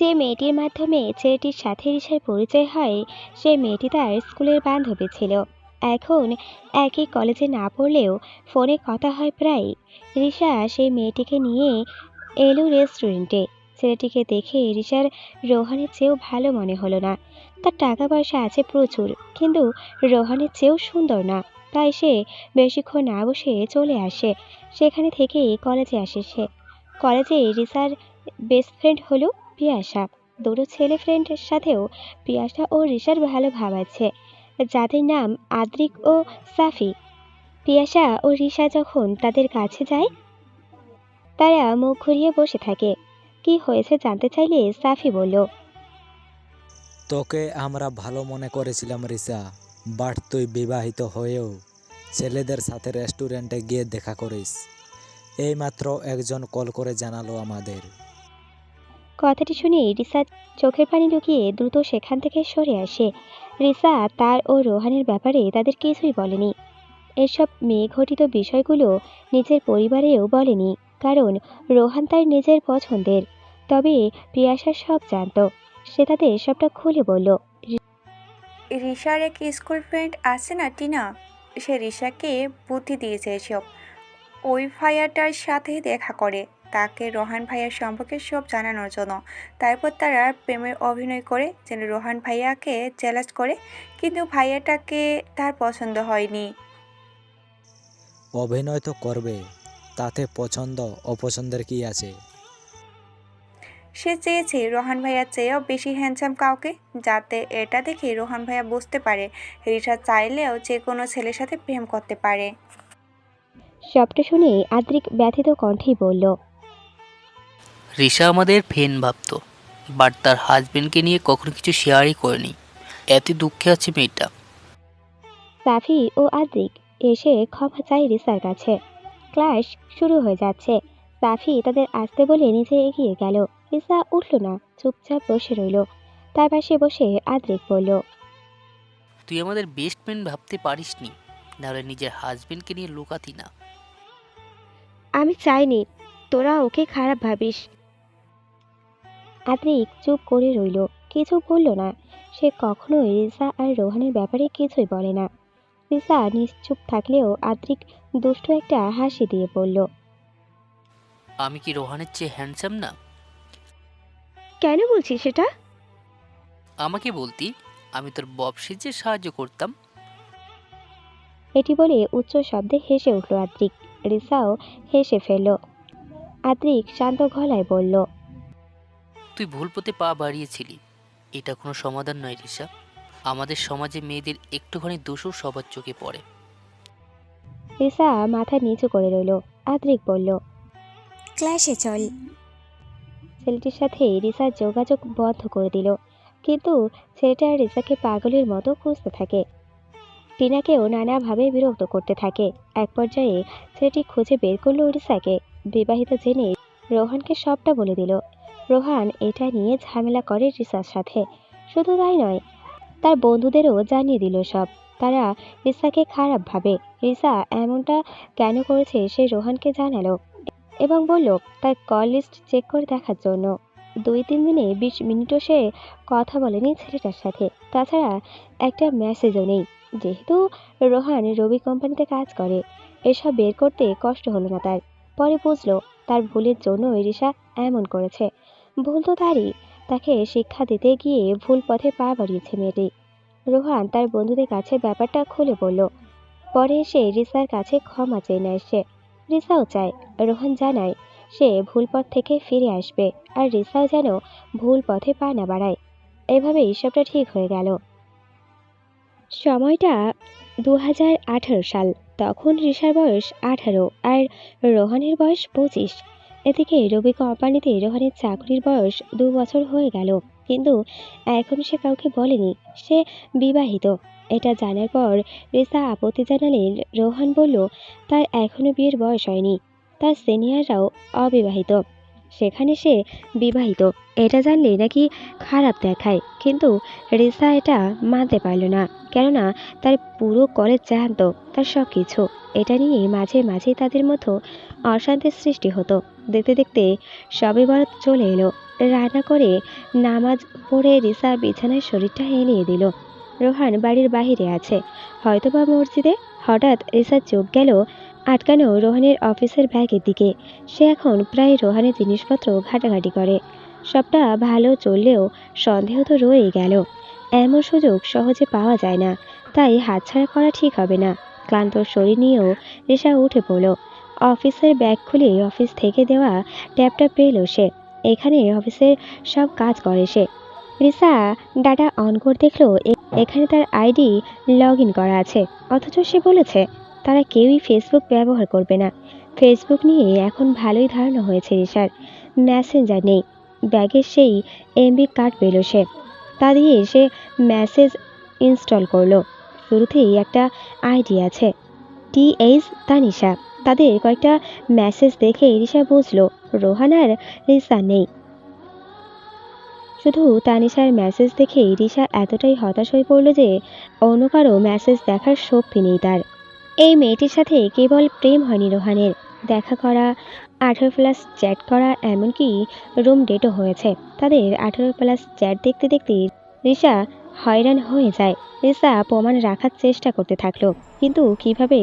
যে মেয়েটির মাধ্যমে ছেলেটির সাথে রিসার পরিচয় হয়, সেই মেয়েটি তার স্কুলের বান্ধবী ছিল। এখন একই কলেজে না পড়লেও ফোনে কথা হয় প্রায়। রিসা সেই মেয়েটিকে নিয়ে এলো রেস্টুরেন্টে। ছেলেটিকে দেখে রিসার রোহানের চেয়েও ভালো মনে হলো না। তার টাকা পয়সা আছে প্রচুর, কিন্তু রোহানের চেয়েও সুন্দর না। তাই সে বেশিক্ষণ না বসে চলে আসে। সেখানে থেকেই কলেজে আসে সে। কলেজে রিসার বেস্ট ফ্রেন্ড হলো পিয়াসা। দুটো ছেলে ফ্রেন্ডের সাথেও পিয়াসা ও রিসার ভালো ভাব আছে। যাদের নাম আদ্রিক ও সাফি। পিয়াসা ও রিসা যখন তাদের কাছে যায়, তারা মুখ ঘুরিয়ে বসে থাকে। কি হয়েছে জানতে চাইলে সাফি বলল, তোকে আমরা ভালো মনে করেছিলাম রিসা বাট তুই বিবাহিত হয়েও ছেলেদের সাথে রেস্টুরেন্টে গিয়ে দেখা করিস। এইমাত্র একজন কল করে জানালো আমাদের। কথাটি শুনে রিসা চোখের পানি লুকিয়ে দ্রুত সেখান থেকে সরে আসে। রিসা তার ও রোহানের ব্যাপারে তাদের কিছুই বলেনি। এসব মেয়ে ঘটিত বিষয়গুলো নিজের পরিবারেও বলেনি, কারণ রোহান তার নিজের পছন্দের। তবে পিয়াসা সব জানতো। সে তাদের সবটা খুলে বলল রিশার এক স্কুল ফ্রেন্ড আছে না, টিনা? সে রিশাকে বুদ্ধি দিয়েছে এসব। ওই ফায়ারটার সাথে দেখা করে। তাকে রোহান ভাইয়ার সম্পর্কে সব জানানোর জন্য। তারপর তারা প্রেমের অভিনয় করে যেন রোহান ভাইয়াকে চ্যালেঞ্জ করে কিন্তু ভাইয়াটাকে তার পছন্দ হয়নি। অভিনয় তো করবে তাতে পছন্দ অপছন্দের কি আছে? সে চেয়েছে রোহান ভাইয়ার চেয়েও বেশি হ্যান্ডসাম কাউকে যাতে এটা দেখে রোহান ভাইয়া বুঝতে পারে রিসা চাইলেও যে কোনো ছেলের সাথে প্রেম করতে পারে। সবটা শুনে আদ্রিক ব্যথিত কণ্ঠেই বলল রিশা আমাদের ফেন ভাবতো বাট তার হাজবেন্ডকে নিয়ে কখনো কিছু শেয়ারই করেনি। এত দুঃখে আছে মেয়েটা। সাফি ও আদ্রিক এসে ক্ষমা চায় রিসার কাছে। ক্লাস শুরু হয়ে যাচ্ছে। সাফি তাদের আসতে বলে নিচে এগিয়ে গেল। রিসা উঠল না চুপচাপ বসে রইল। তার পাশে বসে আদ্রিক বলল তুই আমাদের বেস্ট ফ্রেন্ড ভাবতে পারিসনি নাহলে নিজের হাজবেন্ডকে নিয়ে লুকাতি না। আমি চাইনি তোরা ওকে খারাপ ভাবিস। আদ্রিক চুপ করে রইল। কিছু বলল না। সে কখনোই রিসা আর রোহানের ব্যাপারে কিছুই বলে না। রিসা নিশ্চুপ থাকলেও আদ্রিক দুষ্ট একটা হাসি দিয়ে বলল আমি কি রোহানের চেয়ে হ্যান্ডসাম না? কেন বলছিস সেটা? আমাকে বলতি আমি তোর বব সেজে সাহায্য করতাম। এটি বলে উচ্চ শব্দে হেসে উঠল আদ্রিক। রিসাও হেসে ফেলল। আদ্রিক শান্ত গলায় বলল তুই ভুল পথে পা বাড়িয়েছিলি। এটা কোনো সমাধান নয় রিশা আমাদের সমাজে মেয়েদের একটুখানি দোষও সবার চোখে পড়ে। রিসা মাথা নিচু করে রইল আদ্রিক বলল ক্লাসে চল। ছেলেটির সাথে রিসার যোগাযোগ বন্ধ করে দিল কিন্তু ছেলেটা রিসাকে পাগলের মতো খুঁজতে থাকে। টিনাকেও নানাভাবে বিরক্ত করতে থাকে। এক পর্যায়ে ছেলেটি খুঁজে বের করল রিসাকে বিবাহিত জেনে রোহানকে সবটা বলে দিল রোহান এটা নিয়ে ঝামেলা করে রিসার সাথে। শুধু তাই নয়, তার বন্ধুদেরও জানিয়ে দিল সব। তারা রিসাকে খারাপ ভাবে। রিসা এমনটা কেন করেছে সে রোহানকে জানালো এবং বলল, তার কল লিস্ট চেক করে দেখার জন্য। দুই তিন দিনে বিশ মিনিটও সে কথা বলেনি ছেলেটার সাথে। তাছাড়া একটা মেসেজও নেই। যেহেতু রোহান রবি কোম্পানিতে কাজ করে, এসব বের করতে কষ্ট হলো না তার। পরে বুঝলো, তার ভুলের জন্য রিসা এমন করেছে। ভুল তো তারই তাকে শিক্ষা দিতে গিয়ে ভুল পথে পা বাড়িয়েছে মেয়েটি। রোহান তার বন্ধুদের কাছে ব্যাপারটা খুলে বলল, পরে এসে রিসার কাছে ক্ষমা চেয়ে নেয় সে। রিসাও চায়। রোহান জানায়, সে ভুল পথ থেকে ফিরে আসবে আর রিসাও যেন ভুল পথে পা না বাড়ায়। এভাবেই সবটা ঠিক হয়ে গেল। সময়টা দু হাজার আঠারো সাল। তখন রিসার বয়স আঠারো আর রোহানের বয়স পঁচিশ। এদিকে রবি কোম্পানিতে রোহানের চাকরির বয়স দু বছর হয়ে গেল, কিন্তু এখন সে কাউকে বলেনি, সে বিবাহিত। এটা জানার পর রেসা আপত্তি জানালেন রোহান বলল, তার এখনও বিয়ের বয়স হয়নি, তার সিনিয়ররাও অবিবাহিত। সেখানে সে বিবাহিত। এটা জানলে নাকি খারাপ দেখায়। কিন্তু রিসা এটা মানতে পারল না। কেননা তার পুরো কলেজ জানতো তার সব কিছু এটা নিয়ে মাঝে মাঝে তাদের মতো অশান্তির সৃষ্টি হতো। দেখতে দেখতে সবে বরাত চলে এলো। রান্না করে নামাজ পড়ে রিসা বিছানায় শরীরটা এলিয়ে দিল। রোহান বাড়ির বাইরে আছে। হয়তোবা মসজিদে হঠাৎ রিসার চোখ গেল আটকানো রোহানের অফিসের ব্যাগের দিকে। সে এখন প্রায় রোহানের জিনিসপত্র ঘাটাঘাটি করে। সবটা ভালো চললেও সন্দেহ তো রয়েই গেল। এমন সুযোগ সহজে পাওয়া যায় না, তাই হাতছাড়া করা ঠিক হবে না। ক্লান্ত শরীর নিয়েও রিসা উঠে পড়ল। অফিসের ব্যাগ খুলে অফিস থেকে দেওয়া ট্যাপটা পেল সে। এখানে অফিসের সব কাজ করে সে। রিসা ডাটা অন করে দেখল এখানে তার আইডি লগ করা আছে। অথচ সে বলেছে, তারা কেউই ফেসবুক ব্যবহার করবে না। ফেসবুক নিয়ে এখন ভালোই ধারণা হয়েছে রিসার। মেসেঞ্জার নেই। ব্যাগের সেই এমবি কার্ড পেল সে। তা দিয়ে সে মেসেজ ইনস্টল করল। শুরুতেই একটা আইডি আছে। টিএইচ তানিশা। তাদের কয়েকটা মেসেজ দেখে রিসা বুঝলো, রোহান আর রিসা নেই। শুধু তানিশার মেসেজ দেখেই রিসা এতটাই হতাশ হয়ে পড়ল যে অন্য কারও মেসেজ দেখার শক্তি নেই তার। এই মেয়েটির সাথে কেবল প্রেম হয়নি রোহানের। দেখা করা, আঠেরো প্লাস চ্যাট করা, এমনকি রুম ডেটও হয়েছে। তাদের আঠেরো প্লাস চ্যাট দেখতে দেখতে রিসা হয়রান হয়ে যায়। রিসা প্রমাণ রাখার চেষ্টা করতে থাকল, কিন্তু কীভাবে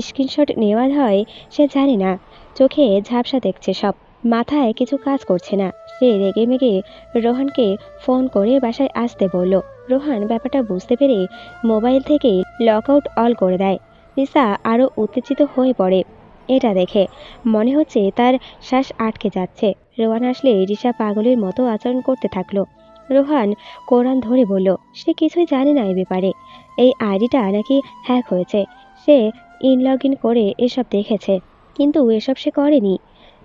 স্ক্রিনশট নেওয়া হয় সে জানে না। চোখে ঝাপসা দেখছে সব। মাথায় কিছু কাজ করছে না। সে রেগে মেগে রোহানকে ফোন করে বাসায় আসতে বলল। রোহান ব্যাপারটা বুঝতে পেরে মোবাইল থেকে লক আউট অল করে দেয়। রিসা আরও উত্তেজিত হয়ে পড়ে। এটা দেখে মনে হচ্ছে তার শ্বাস আটকে যাচ্ছে। রোহান আসলে রিসা পাগলের মতো আচরণ করতে থাকল। রোহান কোরআন ধরে বলল, সে কিছুই জানে না এই ব্যাপারে। এই আইডিটা নাকি হ্যাক হয়েছে। সে ইন লগ ইন করে এসব দেখেছে। কিন্তু এসব সে করেনি।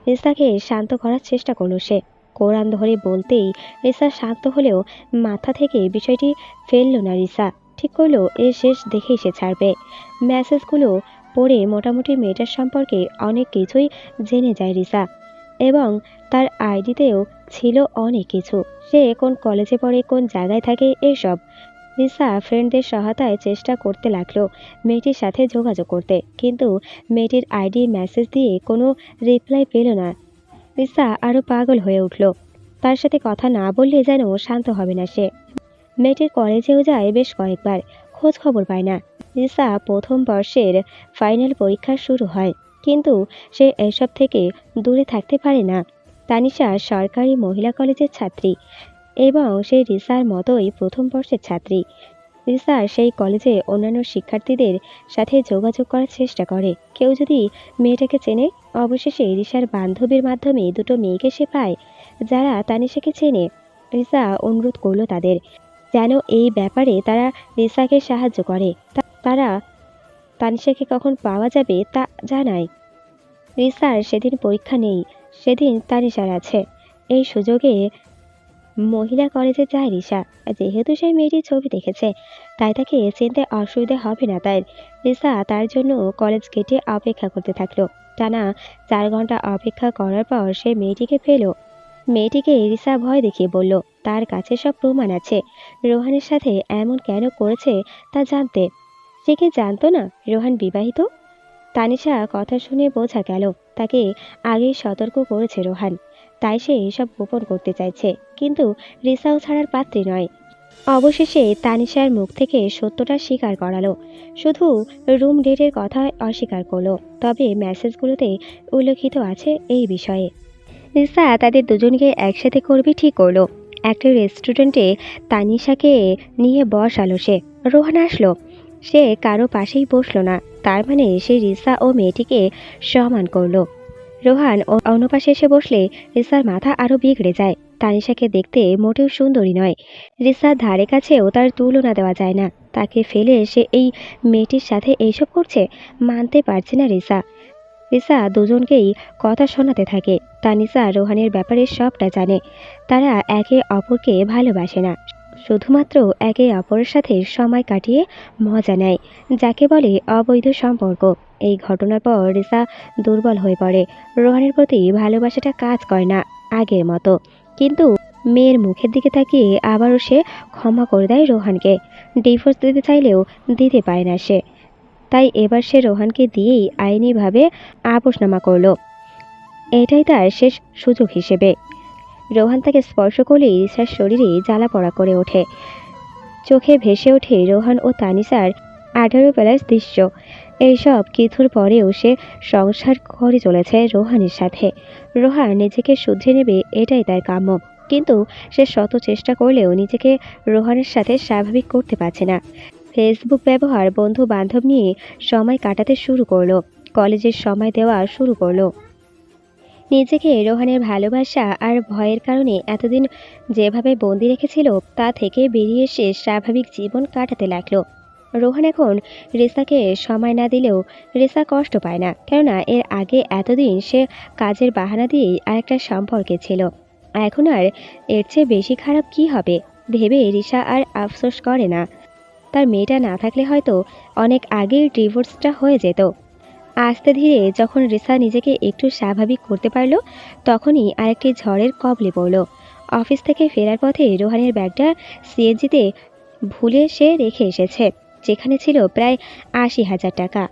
রিসাকে শান্ত করার চেষ্টা করল সে। কোরআন ধরে বলতেই রিসা শান্ত হলেও মাথা থেকে বিষয়টি ফেলল না রিসা। ঠিক করল, এর শেষ দেখেই সে ছাড়বে। মেসেজগুলো পড়ে মোটামুটি মেয়েটার সম্পর্কে অনেক কিছুই জেনে যায় রিসা। এবং তার আইডিতেও ছিল অনেক কিছু। সে কোন কলেজে পড়ে, কোন জায়গায় থাকে, এসব। রিসা ফ্রেন্ডদের সহায়তায় চেষ্টা করতে লাগল মেয়েটির সাথে যোগাযোগ করতে। কিন্তু মেয়েটির আইডি মেসেজ দিয়ে কোনো রিপ্লাই পেল না। রিসা আরও পাগল হয়ে উঠল। তার সাথে কথা না বললে যেন শান্ত হবে না সে। মেয়েটির কলেজেও যায় বেশ কয়েকবার, খোঁজ খবর পায় না। রিসা প্রথম বর্ষের ফাইনাল পরীক্ষা শুরু হয়, কিন্তু সে এসব থেকে দূরে থাকতে পারে না। তানিশা সরকারি মহিলা কলেজের ছাত্রী। এবং সেই রিসার মতোই প্রথম বর্ষের ছাত্রী। রিসা সেই কলেজে অন্যান্য শিক্ষার্থীদের সাথে যোগাযোগ করার চেষ্টা করে। কেউ যদি মেয়েটাকে চেনে, অবশেষে রিসার বান্ধবীর মাধ্যমে দুটো মেয়েকে সে পায়, যারা তানিশাকে চেনে। রিসা অনুরোধ করল তাদের যেন এই ব্যাপারে তারা রিসাকে সাহায্য করে। তারা তানিশাকে কখন পাওয়া যাবে তা জানায়। রিসার সেদিন পরীক্ষা নেই, সেদিন তানিশার আছে। এই সুযোগে মহিলা কলেজে যায় রিসা যেহেতু সেই মেয়েটির ছবি দেখেছে, তাই তাকে চিনতে অসুবিধা হবে না তাই রিসা তার জন্য কলেজ গেটে অপেক্ষা করতে থাকল। টানা চার ঘণ্টা অপেক্ষা করার পর সে মেয়েটিকে পেল। মেয়েটিকে রিসা ভয় দেখিয়ে বলল, তার কাছে সব প্রমাণ আছে। রোহানের সাথে এমন কেন করেছে তা জানতে। সে কি জানতো না রোহান বিবাহিত? তানিশা কথা শুনে বোঝা গেল, তাকে আগেই সতর্ক করেছে রোহান। তাই সে এসব গোপন করতে চাইছে, কিন্তু রিসাও ছাড়ার পাত্রী নয়। অবশেষে তানিশার মুখ থেকে সত্যটা স্বীকার করালো। শুধু রুম ডেটের কথা অস্বীকার করল, তবে মেসেজগুলোতে উল্লেখিত আছে এই বিষয়ে। রিসা তাদের দুজনকে একসাথে করবে ঠিক করল। একটা রেস্টুরেন্টে তানিশাকে নিয়ে বসালো সে। রোহান আসলো। সে কারও পাশেই বসল না, তার মানে সে রিসা ও মেয়েটিকে সমান করল। রোহান ও- অন্য এসে বসলে রিসার মাথা আরও বিগড়ে যায়। তানিশাকে দেখতে মোটেও সুন্দরী নয়। রিসার ধারে কাছেও তার তুলনা দেওয়া যায় না। তাকে ফেলে সে এই মেয়েটির সাথে এইসব করছে? মানতে পারছে না রিসা। রিসা দুজনকেই কথা শোনাতে থাকে। তানিসা রোহানের ব্যাপারে সবটা জানে। তারা একে অপরকে ভালোবাসে না। শুধুমাত্র একে অপরের সাথে সময় কাটিয়ে মজা নেয়, যাকে বলে অবৈধ সম্পর্ক। এই ঘটনার পর রিসা দুর্বল হয়ে পড়ে। রোহানের প্রতি ভালোবাসাটা কাজ করে না, আগের মতো। কিন্তু মেয়ের মুখের দিকে তাকিয়ে আবারও সে ক্ষমা করে দেয় রোহানকে। ডিভোর্স দিতে চাইলেও দিতে পারে না সে। তাই এবার সে রোহানকে দিয়েই আইনিভাবে আপোষনামা করল। এটাই তার শেষ সুযোগ হিসেবে। রোহান তাকে স্পর্শ করলেই রিসার শরীরে জ্বালা পড়া করে ওঠে। চোখে ভেসে ওঠে রোহান ও তানিসার আঠারো প্লাস দৃশ্য। এইসব কিছুর পরেও সে সংসার করে চলেছে রোহানের সাথে। রোহান নিজেকে শুধরে নেবে, এটাই তার কাম্য। কিন্তু সে শত চেষ্টা করলেও নিজেকে রোহানের সাথে স্বাভাবিক করতে পারছে না। ফেসবুক ব্যবহার বন্ধু বান্ধব নিয়ে সময় কাটাতে শুরু করল, কলেজের সময় দেওয়া শুরু করল। নিজেকে রোহানের ভালোবাসা আর ভয়ের কারণে এতদিন যেভাবে বন্দি রেখেছিল, তা থেকে বেরিয়ে এসে স্বাভাবিক জীবন কাটাতে লাগল। রোহান এখন রিসাকে সময় না দিলেও রিসা কষ্ট পায় না। কেননা এর আগে এতদিন সে কাজের বাহানা দিয়েই আরেকটা সম্পর্কে ছিল। এখন আর এর চেয়ে বেশি খারাপ কি হবে? ভেবে রিসা আর আফসোস করে না। তার মেয়েটা না থাকলে হয়তো অনেক আগেই ডিভোর্সটা হয়ে যেত। আস্তে ধীরে যখন রিসা নিজেকে একটু স্বাভাবিক করতে পারল, তখনই আরেকটি ঝড়ের কবলে পড়ল। অফিস থেকে ফেরার পথে রোহানের ব্যাগটা সিএনজিতে ভুলে সে রেখে এসেছে। যেখানে ছিল প্রায় আশি হাজার টাকা।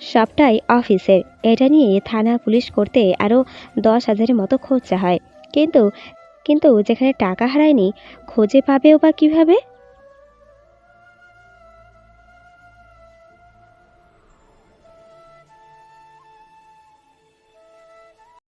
সবটাই অফিসের। এটা নিয়ে থানা পুলিশ করতে আরও দশ হাজারের মতো খরচা হয়। কিন্তু কিন্তু যেখানে টাকা হারায়নি, খুঁজে পাবেও বা কীভাবে?